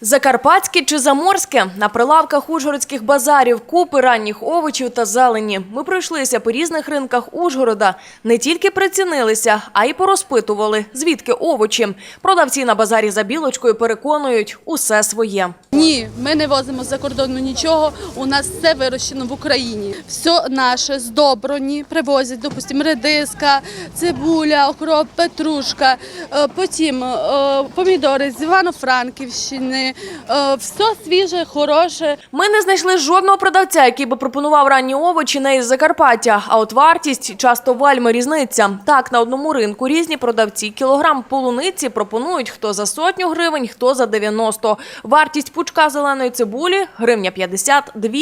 Закарпатське чи заморське на прилавках ужгородських базарів купи ранніх овочів та зелені. Ми пройшлися по різних ринках Ужгорода. Не тільки прицінилися, а й порозпитували, звідки овочі. Продавці на базарі за білочкою переконують усе своє. Ні, ми не возимо за кордону нічого. У нас все вирощено в Україні. Все наше з Доброні привозять, допустимо, редиска, цибуля, окроп, петрушка, е, потім е, помідори з Івано-Франківщини. Е, Все свіже, хороше. Ми не знайшли жодного продавця, який би пропонував ранні овочі не із Закарпаття. А от вартість часто вельми різниця. Так, на одному ринку різні продавці кілограм полуниці пропонують хто за сотню гривень, хто за 90. Вартість пучка зеленої цибулі – гривня 52.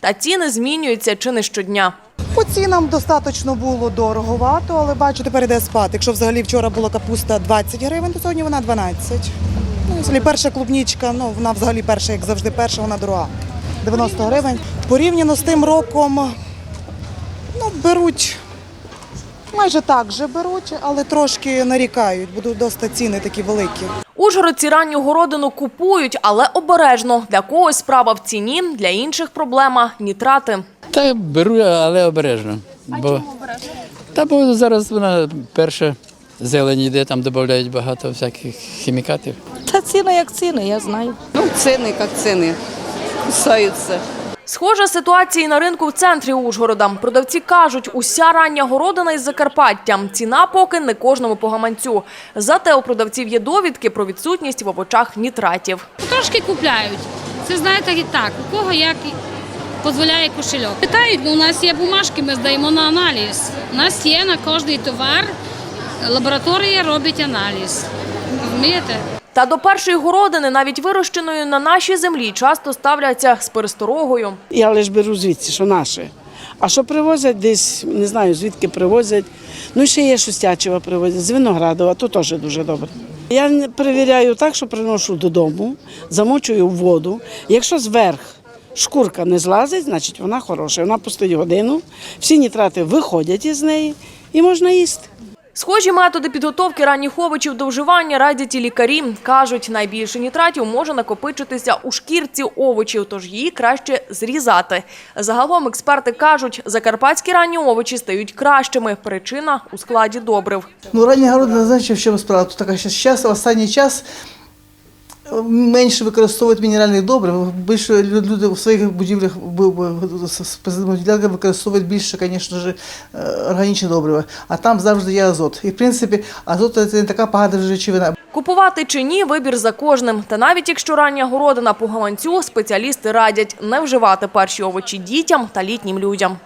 Та ціни змінюються чи не щодня. По цінам достатньо було дороговато, але бачу, тепер йде спад. Якщо взагалі вчора була капуста 20 гривень, то сьогодні вона 12. Ну, взагалі перша клубнічка, ну вона взагалі перша, як завжди, перша, вона дорога. 90 гривень. Порівняно з тим роком, ну, беруть. Майже так же беруть, але трошки нарікають, будуть досить ціни такі великі. Ужгородці ранню городину купують, але обережно. Для когось справа в ціні, для інших проблема – нітрати. Та беру, але обережно. А бо... чому обережно? Та бо зараз вона перша зелень йде, там додають багато всяких хімікатів. Ціни як ціни, я знаю. Ну, цены как цены. Кусаются. Схожа ситуація і на ринку в центрі Ужгорода. Продавці кажуть, уся рання городина із Закарпаття. Ціна поки не кожному по гаманцю. Зате у продавців є довідки про відсутність в овочах нітратів. Трошки купляють. Це знаєте і так, у кого як дозволяє кошельок. Питають, ну у нас є бумажки, ми здаємо на аналіз. У нас є на кожний товар, лабораторія робить аналіз. Розумієте? Та до першої городини, навіть вирощеної на нашій землі, часто ставляться з пересторогою. Я лише беру звідси, що наше. А що привозять десь, не знаю звідки привозять. Ну ще є Шустячева привозять, з Виноградова, то теж дуже добре. Я перевіряю так, що приношу додому, замочую в воду. Якщо зверх шкурка не злазить, значить вона хороша. Вона постоїть годину, всі нітрати виходять із неї і можна їсти. Схожі методи підготовки ранніх овочів до вживання радять і лікарі. Кажуть, найбільше нітратів може накопичитися у шкірці овочів, тож її краще зрізати. Загалом експерти кажуть, закарпатські ранні овочі стають кращими. Причина у складі добрив. Ну, ранні городина, знаєте, в чому справа? Тут така зараз, останній час менше використовують мінеральних добрив. Більше люди в своїх будівлях ділянками використовують більше, звісно ж, е, органічні добрива. А там завжди є азот. І в принципі, азот це не така погана речовина. Купувати чи ні – вибір за кожним. Та навіть якщо рання городина по гаманцю, спеціалісти радять не вживати перші овочі дітям та літнім людям.